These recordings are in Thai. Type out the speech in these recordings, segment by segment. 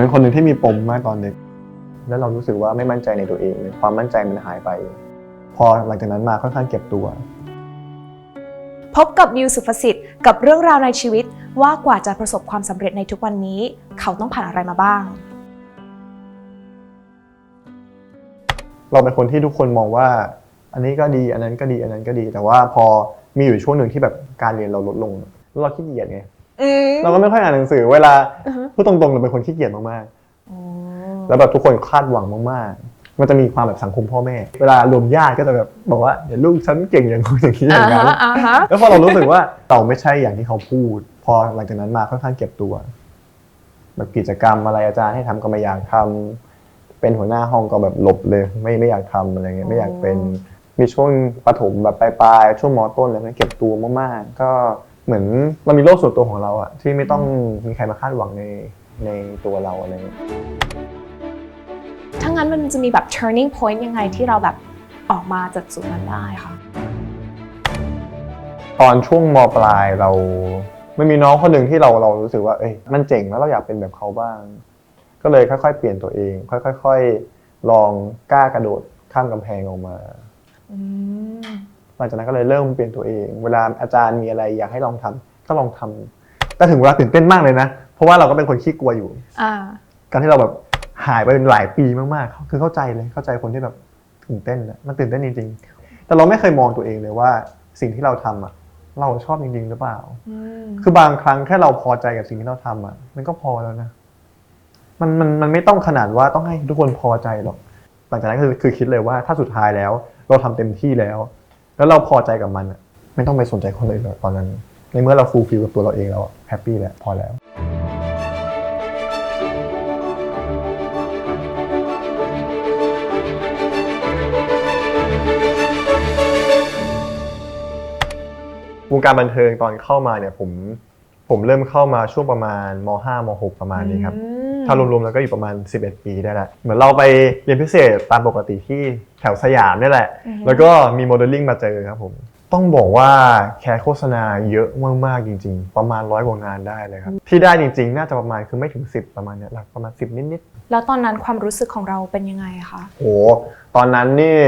เป็นคนหนึ่งที่มีปมมากตอนเด็กแล้วเรารู้สึกว่าไม่มั่นใจในตัวเองเลยความมั่นใจมันหายไป พอหลังจากนั้นมาค่อนข้างเก็บตัว พบกับมิวสุภสิทธิ์กับเรื่องราวในชีวิตว่ากว่าจะประสบความสำเร็จในทุกวันนี้ เขาต้องผ่านอะไรมาบ้าง เราเป็นคนที่ทุกคนมองว่า อันนี้ก็ดีอันนั้นก็ดีอันนั้นก็ดี แต่ว่าพอมีอยู่ช่วงหนึ่งที่แบบการเรียนเราลดลงแล้วเราขี้เกียจไง อืม เราก็ไม่ค่อยอ่านหนังสือ เวลาอือฮึพูดตรงๆเราเป็นคนขี้เกียจมากอ๋อๆ แล้วแบบทุกคนคาดหวังมากๆ มันจะมีความแบบสังคมพ่อแม่ เวลารวมญาติก็จะแบบบอกว่าเดี๋ยวลูกฉันเก่งอย่างนู้นอย่างนี้ออ่าย่างนั้น ฮะอ่าฮะแล้วพอเรารู้สึกว่า เราไม่ใช่อย่างที่เขาพูด พอหลังจากนั้นมาค่อนข้างเก็บตัวแบบกิจกรรมอะไรอาจารย์ให้ทำก็ไม่อยากทำเป็นหัวหน้าห้องก็แบบหลบเลย ไม่ไม่อยากทำอะไรเงี้ยไม่อยากเป็นมีช่วงประถมแบบปลายๆช่วงมต้นอะไรเงี้ยเก็บตัวมากๆ ก็ เหมือนเรามีโลกส่วนตัวของเราอะที่ไม่ต้องมีใครมาคาดหวังในในตัวเราอะไรเงี้ยถ้างั้นมันจะมีแบบ turning point ยังไงที่เราแบบออกมาจากจุดนั้นได้ค่ะ ตอนช่วงมปลายเราไม่มีน้องคนหนึ่งที่เราเรารู้สึกว่า เอ้ยมันเจ๋งแล้วเราอยากเป็นแบบเขาบ้าง ก็เลยค่อย ๆ เปลี่ยนตัวเอง ค่อยๆลองกล้ากระโดดข้ามกำแพงออกมาอืมห ลังจากนั้นก็เลยเริ่มเปลี่ยนตัวเอง เวลาอาจารย์มีอะไรอยากให้ลองทำก็ลองทำแต่ถึงเวลาตื่นเต้นมากเลยนะ เพราะว่าเราก็เป็นคนขี้กลัวอยู่อ่าการที่เราแบบหายไปเป็นหลายปีมากๆ คือเข้าใจเลย เข้าใจคนที่แบบตื่นเต้นนะมันตื่นเต้นจริง ๆ แต่เราไม่เคยมองตัวเองเลยว่าสิ่งที่เราทำอะเราชอบจริง ๆ หรือเปล่าอืมคือบางครั้งแค่เราพอใจกับสิ่งที่เราทำอะ มันก็พอแล้วนะ มันมันมันไม่ต้องขนาดว่าต้องให้ทุกคนพอใจหรอก หลังจากนั้นคือคือคิดเลยว่าถ้าสุดท้ายแล้ว เราทำเต็มที่แล้ว แล้วเราพอใจกับมันอะไม่ต้องไปสนใจคนอื่นหรอกตอนนั้น ในเมื่อเราฟูลฟิลกับตัวเราเองแล้วแฮปปี้แล้วพอแล้ว วงการบันเทิงตอนเข้ามาเนี่ยผมผมเริ่มเข้ามาช่วงประมาณม .5 ม .6 ประมาณนี้ครับ อื ถ้ารวมๆแล้วก็อยู่ประมาณ 11 ปีได้ละเหมือนเราไปเรียนพิเศษตามปกติที่แถวสยามนี่แหละ แล้วก็มีโมเดลลิ่งมาเจอครับผมต้องบอกว่าแคสโฆษณาเยอะมากๆจริง ๆ ประมาณร้อยกว่างานได้เลยครับ ที่ได้จริง ๆ น่าจะประมาณคือไม่ถึง 10 ประมาณเนี้ยหลักประมาณ 10 นิดแล้วตอนนั้นความรู้สึกของเราเป็นยังไงคะๆโหตอนนั้นนี่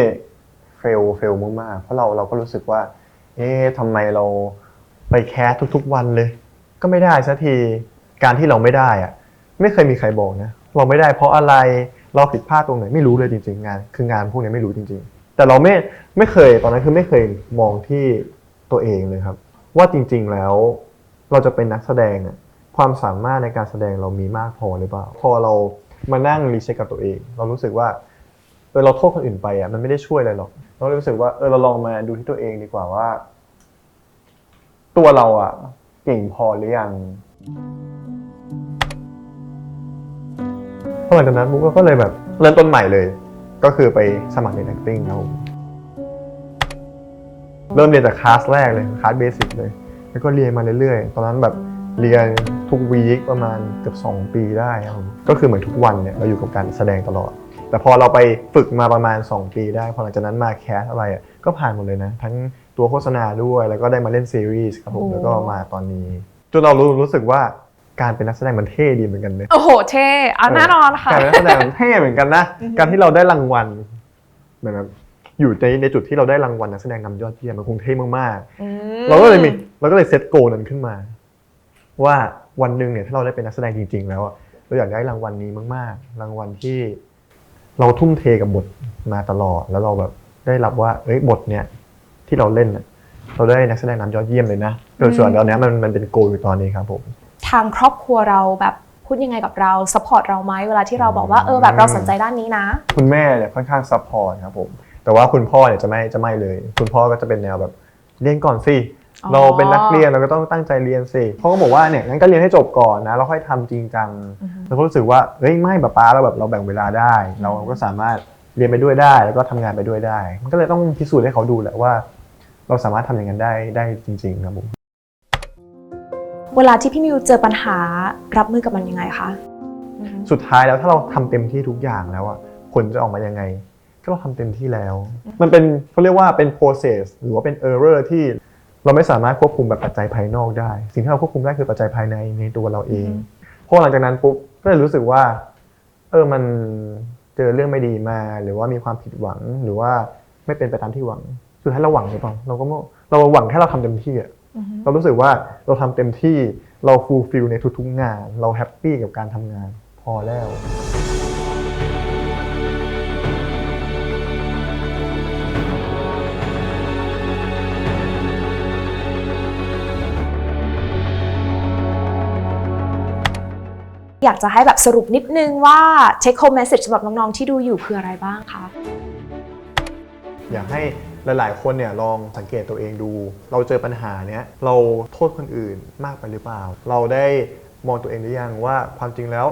เฟลเฟลมากๆเพราะเราเราก็รู้สึกว่า เอ๊ะทำไมเราไปแคสทุกๆวันเลย ก็ไม่ได้สักทีการที่เราไม่ได้อะ ไม่เคยมีใครบอกนะเราไม่ได้เพราะอะไรเราผิดพลาดตรงไหนไม่รู้เลยจริง ๆ งาน คืองานพวกนี้ไม่รู้จริง ๆ แต่เราไม่ไม่เคยตอนนั้นคือไม่เคยมองที่ตัวเองเลยครับ ว่าจริง ๆแล้วเราจะเป็นนักแสดงอะความสามารถในการแสดงเรามีมากพอหรือเปล่า พอเรามานั่งรีเช็คกับตัวเอง เรารู้สึกว่าเออเราโทษคนอื่นไปอะมันไม่ได้ช่วยอะไรหรอก เราเลยรู้สึกว่าเออเราลองมาดูที่ตัวเองดีกว่าว่า ตัวเราอะเก่งพอหรือยัง หลังจากนั้นบุ๊กก็เลยแบบเริ่มต้นใหม่เลย ก็คือไปสมัครเรียน acting ครับผมเริ่มเรียนจากคลาสแรกเลยคลาสเบสิกเลย แล้วก็เรียนมาเรื่อยๆ ตอนนั้นแบบเรียนทุกวีคประมาณเกือบ2 ปีได้ครับผมก็คือเหมือนทุกวันเนี่ยเราอยู่กับการแสดงตลอด แต่พอเราไปฝึกมาประมาณ 2 ปีได้พอหลังจากนั้นมาแคสอะไรอะก็ผ่านหมดเลยนะ ทั้งตัวโฆษณาด้วยแล้วก็ได้มาเล่นซีรีส์ครับผมแล้วก็มาตอนนี้จนเรารู้รู้สึกว่า การเป็นนักแสดงมันเท่ดีเหมือนกันเลยโอ้โหเท่เอาแน่นอนค่ะการเป็นนักแสดงมันเท่เหมือนกันนะ การที่เราได้รางวัลเหมือนแบบอยู่ในในจุดที่เราได้รางวัลนักแสดงนำยอดเยี่ยมมันคงเท่มากๆอืมเราก็เลยมีเราก็เลยเซตโกนั้นขึ้นมา ว่าวันหนึ่งเนี่ยถ้าเราได้เป็นนักแสดงจริง ๆ แล้วอะเราอยากได้รางวัลนี้มาก ๆ รางวัลที่เราทุ่มเทกับบทมาตลอด แล้วเราแบบได้รับว่าเอ้ยบทเนี่ยที่เราเล่นน่ะเราได้นักแสดงนำยอดเยี่ยมเลยนะโดยส่วนตอนเนี้ยมันมันเป็นโกอยู่ตอนนี้ครับผม ทางครอบครัวเราแบบพูดยังไงกับเราสปอร์ตเราไหมเวลาที่เราบอกว่าเออแบบเราสนใจด้านนี้นะ คุณแม่เนี่ยค่อนข้างซัพพอร์ตครับผมแต่ว่าคุณพ่อเนี่ยจะไม่จะไม่เลย คุณพ่อก็จะเป็นแนวแบบเรียนก่อนสิอ๋อเราเป็นนักเรียนเราก็ต้องตั้งใจเรียนสิเขาก็บอกว่าเนี่ยงั้นก็เรียนให้จบก่อนนะแล้วค่อยทำจริงจังอือฮึแล้วก็รู้สึกว่าเฮ้ยไม่ป้าป้าเราแบบเราแบ่งเวลาได้ เราก็สามารถเรียนไปด้วยได้ แล้วก็ทำงานไปด้วยได้ มันก็เลยต้องพิสูจน์ให้เขาดูแหละว่า เราสามารถทำอย่างนั้นได้ได้จริง ๆ ครับผม เวลาที่พี่มิวเจอปัญหารับมือกับมันยังไงคะอือฮึสุดท้ายแล้วถ้าเราทำเต็มที่ทุกอย่างแล้วอะผลจะออกมายังไง ก็เราทำเต็มที่แล้ว มันเป็นเขาเรียกว่าเป็น process หรือว่าเป็น error ที่เราไม่สามารถควบคุมแบบปัจจัยภายนอกได้ สิ่งที่เราควบคุมได้คือปัจจัยภายในในตัวเราเองพพอหลังจากนั้นปุ๊บก็เลยรู้สึกว่า เออมันเจอเรื่องไม่ดีมา หรือว่ามีความผิดหวังหรือว่าไม่เป็นไปตามที่หวังสุดท้ายเราหวังหรือเปล่าเราก็ไม่เราหวังแค่เราทำเต็มที่อะ เรารู้สึกว่าเราทำเต็มที่เราฟูลฟิลในทุกๆงาน เราแฮปปี้กับการทำงานพอแล้วอยากจะให้แบบสรุปนิดนึงว่า take home message สำหรับน้อง ๆ ที่ดูอยู่คืออะไรบ้างคะ อยากให้ หลายๆ คนเนี่ยลองสังเกตตัวเองดู เราเจอปัญหาเนี้ยเราโทษคนอื่นมากไปหรือเปล่า เราได้มองตัวเองหรือยังว่าความจริงแล้ว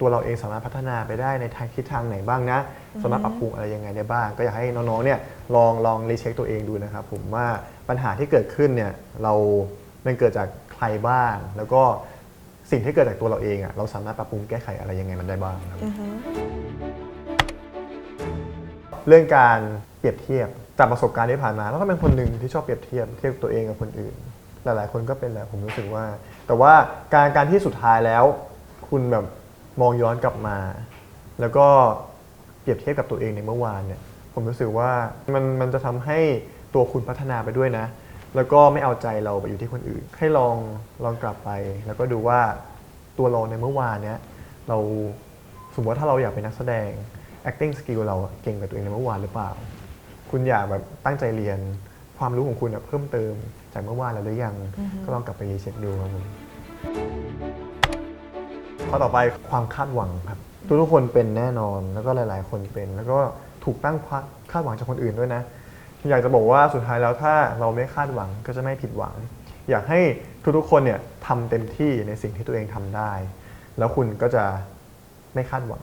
ตัวเราเองสามารถพัฒนาไปได้ในทางทิศทางไหนบ้างนะ สามารถปรับปรุงอะไรยังไงได้บ้าง ก็อยากให้น้องๆเนี่ยลองลองรีเช็คตัวเองดูนะครับ ผมว่าปัญหาที่เกิดขึ้นเนี่ยเรามันเกิดจากใครบ้าง แล้วก็สิ่งที่เกิดจากตัวเราเองอะเราสามารถปรับปรุงแก้ไขอะไรยังไงมันได้บ้างครับเรื่องการ เปรียบเทียบจากประสบการณ์ที่ผ่านมา แล้วก็เป็นคนหนึ่งที่ชอบเปรียบเทียบเทียบตัวเองกับคนอื่น หลาย ๆ คนก็เป็นแหละผมรู้สึกว่า แต่ว่าการการที่สุดท้ายแล้ว คุณแบบมองย้อนกลับมา แล้วก็เปรียบเทียบกับตัวเองในเมื่อวานเนี่ยผมรู้สึกว่ามันมันจะทำให้ตัวคุณพัฒนาไปด้วยนะ แล้วก็ไม่เอาใจเราไปอยู่ที่คนอื่น ให้ลองลองกลับไป แล้วก็ดูว่าตัวเราในเมื่อวานเนี้ยเราสมมติว่าถ้าเราอยากเป็นนักแสดง acting skill เราเก่งกว่าตัวเองในเมื่อวานหรือเปล่า คุณอยากแบบตั้งใจเรียนความรู้ของคุณอะเพิ่มเติมจากเมื่อวานแล้วหรือยังก็ลองกลับไปรีเช็คดูครับผมข้อต่อไปความคาดหวังครับทุกๆคนเป็นแน่นอนแล้วก็หลาย ๆ คนเป็น แล้วก็ถูกตั้งความคาดหวังจากคนอื่นด้วยนะ อยากจะบอกว่าสุดท้ายแล้วถ้าเราไม่คาดหวังก็จะไม่ผิดหวัง อยากให้ทุกๆคนเนี่ยทำเต็มที่ในสิ่งที่ตัวเองทำได้ แล้วคุณก็จะไม่คาดหวัง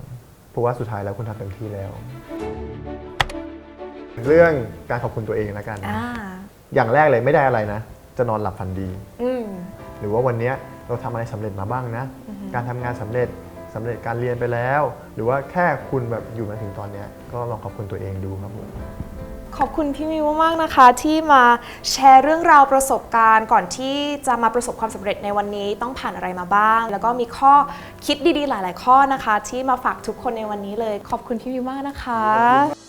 เพราะว่าสุดท้ายแล้วคุณทำเต็มที่แล้ว เรื่องการขอบคุณตัวเองแล้วกัน อ่าอย่างแรกเลยไม่ได้อะไรนะ จะนอนหลับฝันดี อืม หรือว่าวันเนี้ยเราทำอะไรสำเร็จมาบ้างนะการทำงานสำเร็จสำเร็จการเรียนไปแล้ว หรือว่าแค่คุณแบบอยู่มาถึงตอนเนี้ยก็ลองขอบคุณตัวเองดูครับผม ขอบคุณพี่มิวมากๆนะคะ ที่มาแชร์เรื่องราวประสบการณ์ก่อนที่จะมาประสบความสำเร็จในวันนี้ต้องผ่านอะไรมาบ้าง แล้วก็มีข้อคิดดีๆหลาย ๆ ข้อนะคะ ที่มาฝากทุกคนในวันนี้เลย ขอบคุณพี่มิวมากนะคะ